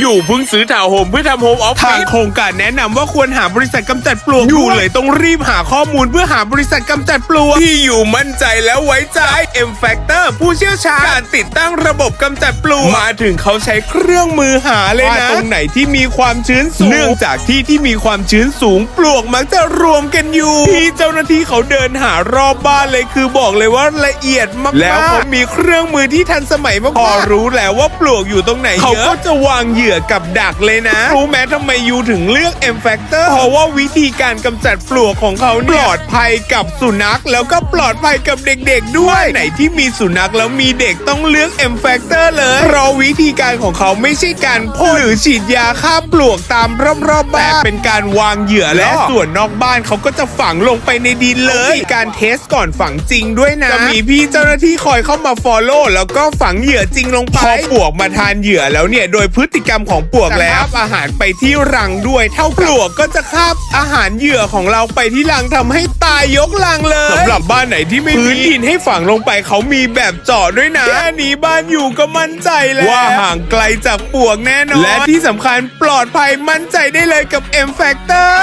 อยู่เพิ่งซื้อถาวโฮมเพื่อทำโฮมออฟฟิทางศ โครงการแนะนำว่าควรหาบริษัทกำจัดปลวกอยู่เลยต้องรีบหาข้อมูลเพื่อหาบริษัทกำจัดปลวก ที่อยู่มั่นใจแล้วไว้ใจ M Factor ผู้เชี่ยวชาญการติดตั้งระบบกำจัดปลวกมาถึงเขาใช้เครื่องมือหาเลยนะตรงไหนที่มีความชื้นสูง เนื่องจากที่ที่มีความชื้นสูงปลวกมักจะรวมกันอยู่ ที่เจ้าหน้าที่เขาเดินหารอบบ้านเลยคือบอกเลยว่าละเอียดมากๆแล้วเขามีเครื่องมือที่ทันสมัยมากๆพอรู้แล้วว่าปลวกอยู่ตรงไหนเขาก็จะวางเหยื่อกับดักเลยนะ รู้ไหมทำไมยูถึงเลือก M Factor เพราะว่าวิธีการกำจัดปลวกของเขาเปลอดภัยกับสุนัข แล้วก็ปลอดภัยกับเด็กๆ ด้วย ไหนที่มีสุนัขแล้วมีเด็กต้องเลือก M Factor เลยเพราะวิธีการของเขาไม่ใช่การพ่นหรือฉีดยาฆ่าปลวกตามรอบๆบ้านแต่เป็นการวางเหยื่อและส่วนนอกบ้านเขาก็จะฝังลงไปในดินเลย การเทสก่อนฝังจริงด้วยนะจะมีพี่เจ้าหน้าที่คอยเข้ามา follow แล้วก็ฝังเหยื่อจริงลงไปพอปลวกมาทานเหยื่อแล้วเนี่ยโดยพฤติกรรมของปลวกแล้วอาหารไปที่รังด้วย เท่าปลวกก็จะคาบอาหารเหยื่อของเราไปที่รังทำให้ตายยกรังเลยสำหรับบ้านไหนที่ไม่มีพื้นดินให้ฝังลงไปเขามีแบบเจาะด้วยนะแค่นี้บ้านอยู่ก็มั่นใจแล้วว่าห่างไกลจากปลวกแน่นอนและที่สำคัญปลอดภัยมั่นใจได้เลยกับ M Factor